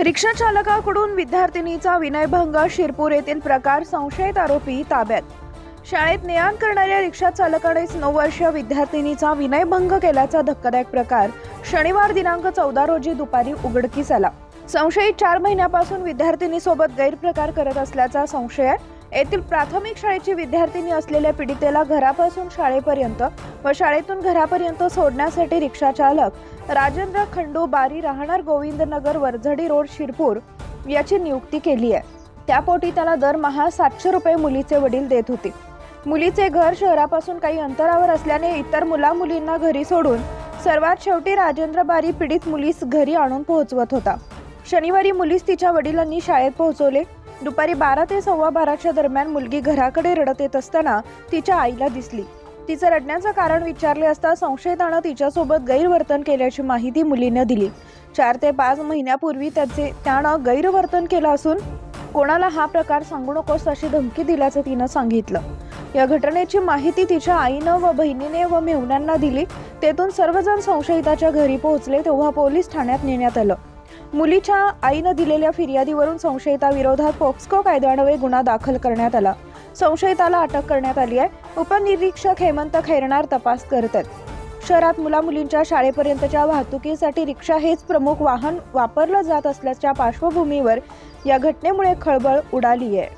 रिक्षा चालकाकडून विद्यार्थिनीचा विनयभंग शिरपूर येथील प्रकार संशयित आरोपी ताब्यात. शाळेत नेआण करणाऱ्या रिक्षा चालकानेच नऊ वर्षीय विद्यार्थिनीचा विनयभंग केल्याचा धक्कादायक प्रकार शनिवार दिनांक चौदा रोजी दुपारी उघडकीस आला. संशयित चार महिन्यापासून विद्यार्थिनीसोबत गैरप्रकार करत असल्याचा संशय आहे येथील प्राथमिक शाळेची विद्यार्थिनी असलेल्या पीडितेला घरापासून शाळेपर्यंत व शाळेतून घरापर्यंत सोडण्यासाठी रिक्षा चालक राजेंद्र खंडू बारी राहणार गोविंदनगर वरझडी रोड शिरपूर याची नियुक्ती केली आहे. त्यापोटी त्याला दरमहा सातशे रुपये मुलीचे वडील देत होते. मुलीचे घर शहरापासून काही अंतरावर असल्याने इतर मुला मुलींना घरी सोडून सर्वात शेवटी राजेंद्र बारी पीडित मुलीस घरी आणून पोहोचवत होता. शनिवारी मुलीस तिच्या वडिलांनी शाळेत पोहोचवले. दुपारी बारा ते सव्वा बाराच्या दरम्यान मुलगी घराकडे रडत येत असताना तिच्या आईला दिसली. तिचं रडण्याचं कारण विचारले असता संशयितानं तिच्यासोबत गैरवर्तन केल्याची माहिती मुलीनं दिली. चार ते पाच महिन्यापूर्वी त्याचे त्यानं गैरवर्तन केलं असून कोणाला हा प्रकार सांगू नकोस अशी धमकी दिल्याचं तिनं सांगितलं. या घटनेची माहिती तिच्या आईनं व बहिणीने व मेहुण्यांना दिली. तेथून सर्वजण संशयिताच्या घरी पोहोचले तेव्हा पोलीस ठाण्यात नेण्यात आलं. मुलीच्या आईनं दिलेल्या फिर्यादीवरून संशयिताविरोधात पोक्सको कायद्यान्वये गुन्हा दाखल करण्यात आला. संशयिताला अटक करण्यात आली आहे. उपनिरीक्षक हेमंत खैरणार तपास करत आहेत. शहरात मुलामुलींच्या शाळेपर्यंतच्या वाहतुकीसाठी रिक्षा हेच प्रमुख वाहन वापरलं जात असल्याच्या पार्श्वभूमीवर या घटनेमुळे खळबळ उडाली आहे